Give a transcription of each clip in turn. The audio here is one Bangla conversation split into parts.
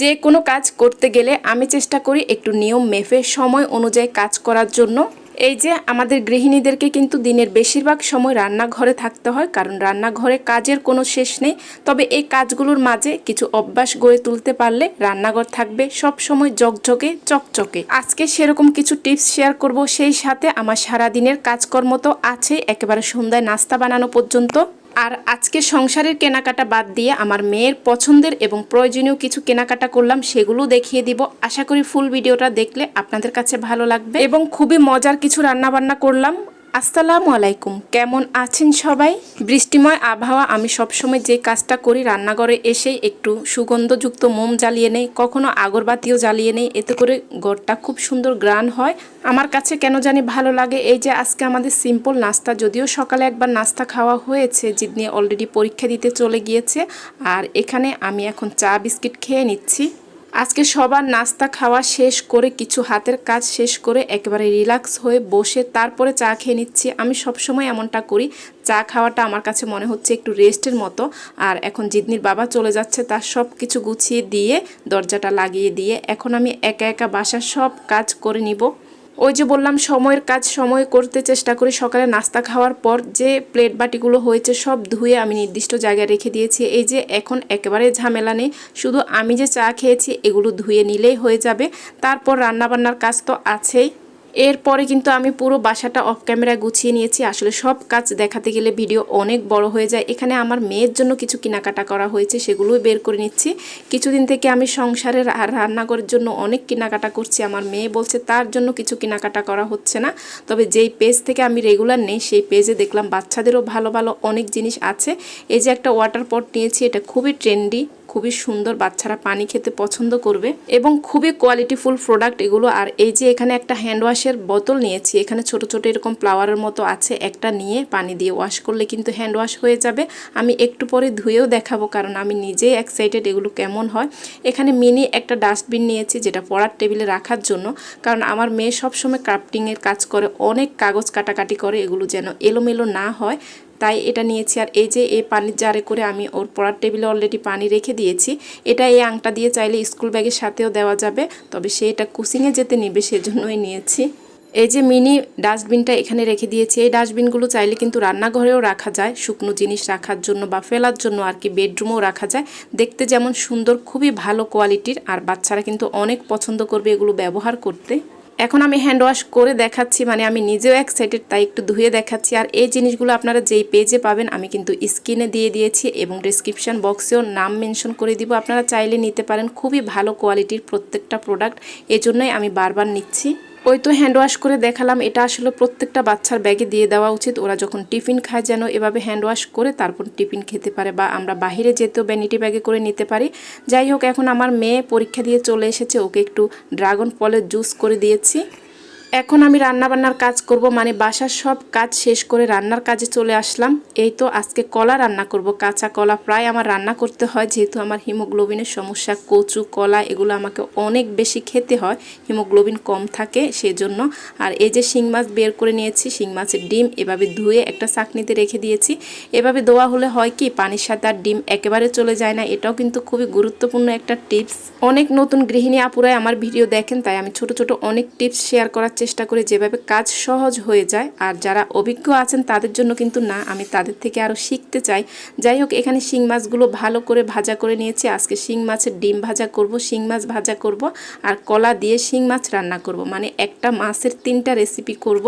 যে কোনো কাজ করতে গেলে আমি চেষ্টা করি একটু নিয়ম মেফে সময় অনুযায়ী কাজ করার জন্য। এই যে আমাদের গৃহিণীদেরকে কিন্তু দিনের বেশিরভাগ সময় রান্নাঘরে থাকতে হয়, কারণ রান্নাঘরে কাজের কোনো শেষ নেই। তবে এই কাজগুলোর মাঝে কিছু অভ্যাস গড়ে তুলতে পারলে রান্নাঘর থাকবে সব সময় জকজকে চকচকে। আজকে সেরকম কিছু টিপস শেয়ার করব, সেই সাথে আমার সারাদিনের কাজকর্ম তো আছে একেবারে সন্ধ্যায় নাস্তা বানানো পর্যন্ত। আর আজকে সংসারের কেনাকাটা বাদ দিয়ে আমার মেয়ের পছন্দের এবং প্রয়োজনীয় কিছু কেনাকাটা করলাম, সেগুলো দেখিয়ে দিব। আশা করি ফুল ভিডিওটা দেখলে আপনাদের কাছে ভালো লাগবে। এবং খুবই মজার কিছু রান্না বান্না করলাম। আসসালামু আলাইকুম। কেমন আছেন সবাই? বৃষ্টিময় আবহাওয়া, আমি সবসময় যে কাজটা করি রান্নাঘরে এসেই একটু সুগন্ধযুক্ত মোম জ্বালিয়ে নেই, কখনো আগরবাতিও জ্বালিয়ে নেই। এতে করে ঘরটা খুব সুন্দর গ্রান হয়। আমার কাছে কেন জানি ভালো লাগে এই যে আজকে আমাদের সিম্পল নাস্তা, যদিও সকালে একবার নাস্তা খাওয়া হয়েছে জিদনি অলরেডি পরীক্ষা দিতে চলে গিয়েছে। আর এখানে আমি এখন চা বিস্কিট খেয়ে নিচ্ছি। আজকে সবার নাস্তা খাওয়া শেষ করে কিছু হাতের কাজ শেষ করে একেবারে রিল্যাক্স হয়ে বসে তারপরে চা খেয়ে নিচ্ছি। আমি সবসময় এমনটা করি, চা খাওয়াটা আমার কাছে মনে হচ্ছে একটু রেস্টের মতো। আর এখন জিদনির বাবা চলে যাচ্ছে, তার সব কিছু গুছিয়ে দিয়ে, দরজাটা লাগিয়ে দিয়ে। এখন আমি একা একা বাসার সব কাজ করে নিব। ওই যে বললাম, সময়ের কাজ সময় করতে চেষ্টা করি। সকালে নাস্তা খাওয়ার পর যে প্লেট বাটিগুলো হয়েছে সব ধুয়ে আমি নির্দিষ্ট জায়গায় রেখে দিয়েছি। এই যে এখন একেবারে ঝামেলা নেই, শুধু আমি যে চা খেয়েছি এগুলো ধুয়ে নিলেই হয়ে যাবে। তারপর রান্নাবান্নার কাজ তো আছেই। এরপরে কিন্তু আমি পুরো বাসাটা অফ ক্যামেরা গুছিয়ে নিয়েছি। আসলে সব কাজ দেখাতে গেলে ভিডিও অনেক বড় হয়ে যায়। এখানে আমার মেয়ের জন্য কিছু কেনাকাটা করা হয়েছে, সেগুলোই বের করে নিচ্ছি। কিছুদিন থেকে আমি সংসারের রান্নাঘরের জন্য অনেক কেনাকাটা করছি। আমার মেয়ে বলছে, তার জন্য কিছু কেনাকাটা করা হচ্ছে না। তবে যেই পেজ থেকে আমি রেগুলার নেই, সেই পেজে দেখলাম বাচ্চাদেরও ভালো ভালো অনেক জিনিস আছে। এই যে একটা ওয়াটার পট নিয়েছি, এটা খুবই ট্রেন্ডি খুবই সুন্দর বাচ্চারা পানি খেতে পছন্দ করবে এবং খুবই কোয়ালিটিফুল প্রোডাক্ট এগুলো। আর এই যে এখানে একটা হ্যান্ড ওয়াশের বোতল নিয়েছি, এখানে ছোট ছোট এরকম ফ্লাওয়ারের মতো আছে, একটা নিয়ে পানি দিয়ে ওয়াশ করলে কিন্তু হ্যান্ড ওয়াশ হয়ে যাবে। আমি একটু পরে ধুয়েও দেখাবো, কারণ আমি নিজেই এক্সাইটেড এগুলো কেমন হয়। এখানে মিনি একটা ডাস্টবিন নিয়েছি, যেটা পড়ার টেবিলে রাখার জন্য, কারণ আমার মেয়ে সবসময় ক্রাফটিংয়ের কাজ করে, অনেক কাগজ কাটাকাটি করে, এগুলো যেন এলোমেলো না হয়। তাই এটা নিয়েছি। আর এই যে এই পানির জারে করে আমি ওর পড়ার টেবিলে অলরেডি পানি রেখে দিয়েছি। এটা এই আংটা দিয়ে চাইলে স্কুল ব্যাগের সাথেও দেওয়া যাবে। তবে সে এটা কুসিংয়ে যেতে নেবে, সেজন্যই নিয়েছি। এই যে মিনি ডাস্টবিনটা এখানে রেখে দিয়েছি। এই ডাস্টবিনগুলো চাইলে কিন্তু রান্নাঘরেও রাখা যায়। শুকনো জিনিস রাখার জন্য বা ফেলার জন্য আর কি বেডরুমেও রাখা যায়। দেখতে যেমন সুন্দর, খুবই ভালো কোয়ালিটির আর বাচ্চারা কিন্তু অনেক পছন্দ করবে এগুলো ব্যবহার করতে। এখন আমি হ্যান্ড ওয়াশ করে দেখাচ্ছি মানে আমি নিজেও এক্সাইটেড তাই একটু ধুয়ে দেখাচ্ছি। আর এই জিনিসগুলো আপনারা যেই পেজে পাবেন, আমি কিন্তু স্ক্রিনে দিয়ে দিয়েছি এবং ডিসক্রিপশান বক্সেও নাম মেনশন করে দিব। আপনারা চাইলে নিতে পারেন, খুবই ভালো কোয়ালিটির প্রত্যেকটা প্রোডাক্ট এজন্যই আমি বারবার নিচ্ছি। ওই তো হ্যান্ড ওয়াশ করে দেখালাম, এটা আসলে প্রত্যেকটা বাচ্চার ব্যাগে দিয়ে দেওয়া উচিত। ওরা যখন টিফিন খায় যেন এভাবে হ্যান্ড ওয়াশ করে তারপর টিফিন খেতে পারে বা আমরা বাহিরে যেতেও ব্যানিটি ব্যাগে করে নিতে পারি। যাই হোক, এখন আমার মেয়ে পরীক্ষা দিয়ে চলে এসেছে, ওকে একটু ড্রাগন ফলের জুস করে দিয়েছি। এখন আমি রান্না বান্নার কাজ করব মানে বাসার সব কাজ শেষ করে রান্নার কাজে চলে আসলাম। এই তো আজকে কলা রান্না করব। কাঁচা কলা প্রায় আমার রান্না করতে হয়, যেহেতু আমার হিমোগ্লোবিনের সমস্যা, কচু, কলা এগুলো আমাকে অনেক বেশি খেতে হয়, হিমোগ্লোবিন কম থাকে সেজন্য। আর এই যে শিং মাছ বের করে নিয়েছি, শিং মাছের ডিম এভাবে ধুয়ে একটা চাকনিতে রেখে দিয়েছি। এভাবে দোয়া হলে হয় কি, পানির সাথে আর ডিম একেবারে চলে যায় না। এটাও কিন্তু খুবই গুরুত্বপূর্ণ একটা টিপস। অনেক নতুন গৃহিণী আপুরাই আমার ভিডিও দেখেন, তাই আমি ছোট ছোট অনেক টিপস শেয়ার করার চেষ্টা করে যেভাবে কাজ সহজ হয়ে যায়। আর যারা অভিজ্ঞ আছেন তাদের জন্য কিন্তু না, আমি তাদের থেকে আরও শিখতে চাই। যাই হোক, এখানে শিং মাছগুলো ভালো করে ভাজা করে নিয়েছি। আজকে শিং মাছের ডিম ভাজা করব, শিং মাছ ভাজা করব। আর কলা দিয়ে শিং মাছ রান্না করব। মানে একটা মাছের তিনটা রেসিপি করব।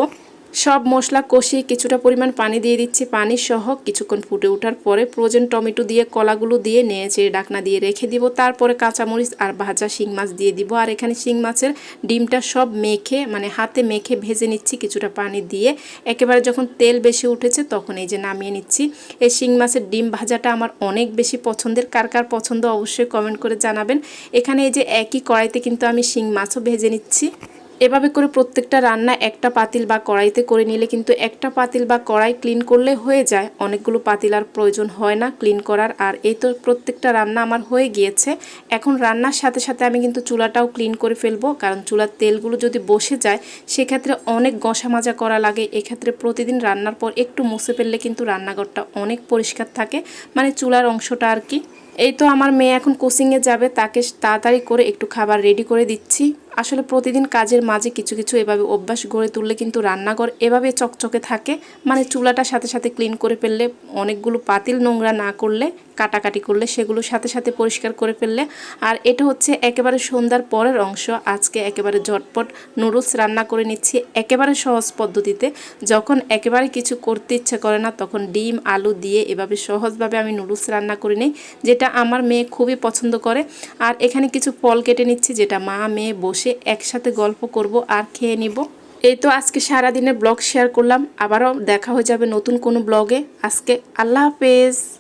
সব মশলা কষিয়ে কিছুটা পরিমাণ পানি দিয়ে দিচ্ছি। পানি সহ কিছুক্ষণ ফুটে ওঠার পরে ফ্রোজেন টমেটো দিয়ে, কলাগুলো দিয়ে, নেড়ে ডাকনা দিয়ে রেখে দিব। তারপরে কাঁচামরিচ আর ভাজা শিং মাছ দিয়ে দিব। আর এখানে শিং মাছের ডিমটা সব মেখে মানে হাতে মেখে ভেজে নিচ্ছি কিছুটা পানি দিয়ে। একেবারে যখন তেল বেশি উঠেছে তখন এই যে নামিয়ে নিচ্ছি। এই শিং মাছের ডিম ভাজাটা আমার অনেক বেশি পছন্দের। কার কার পছন্দ অবশ্যই কমেন্ট করে জানাবেন। এখানে এই যে একই কড়াইতে কিন্তু আমি শিং মাছও ভেজে নিচ্ছি। এভাবে করে প্রত্যেকটা রান্না একটা পাতিল বা কড়াইতে করে নিলে কিন্তু একটা পাতিল বা কড়াই ক্লিন করলে হয়ে যায়। অনেকগুলো পাতিল আর প্রয়োজন হয় না ক্লিন করার। আর এই তো প্রত্যেকটা রান্না আমার হয়ে গিয়েছে। এখন রান্নার সাথে সাথে আমি কিন্তু চুলাটাও ক্লিন করে ফেলব। কারণ চুলার তেলগুলো যদি বসে যায়, সেক্ষেত্রে অনেক গসা মাজা করা লাগে। এক্ষেত্রে প্রতিদিন রান্নার পর একটু মুছে ফেললে কিন্তু রান্নাঘরটা অনেক পরিষ্কার থাকে। মানে চুলার অংশটা আর কি। এই তো আমার মেয়ে এখন কোচিংয়ে যাবে। তাকে তাড়াতাড়ি করে একটু খাবার রেডি করে দিচ্ছি। আসলে প্রতিদিন কাজের মাঝে কিছু কিছু এভাবে অভ্যাস গড়ে তুললে কিন্তু রান্নাঘর এভাবে চকচকে থাকে। মানে চুলাটার সাথে সাথে ক্লিন করে ফেললে, অনেকগুলো পাতিল নোংরা না করলে, কাটাকাটি করলে সেগুলো সাথে সাথে পরিষ্কার করে ফেললে। আর এটা হচ্ছে একেবারে সন্ধ্যার পরের অংশ। আজকে একেবারে ঝটপট নুডলস রান্না করে নিচ্ছি একেবারে সহজ পদ্ধতিতে। যখন একেবারে কিছু করতে ইচ্ছে করে না, তখন ডিম, আলু দিয়ে এভাবে সহজভাবে আমি নুডলস রান্না করে নিই, যেটা আমার মেয়ে খুবই পছন্দ করে। আর এখানে কিছু ফল কেটে নিচ্ছি, যেটা মা, মেয়ে বসে একসাথে গল্প করব আর খেয়ে নিব। এই তো আজকে সারাদিনের ব্লগ শেয়ার করলাম। আবারও দেখা হয়ে যাবে নতুন কোনো ব্লগে। আজকে আল্লাহ হাফেজ।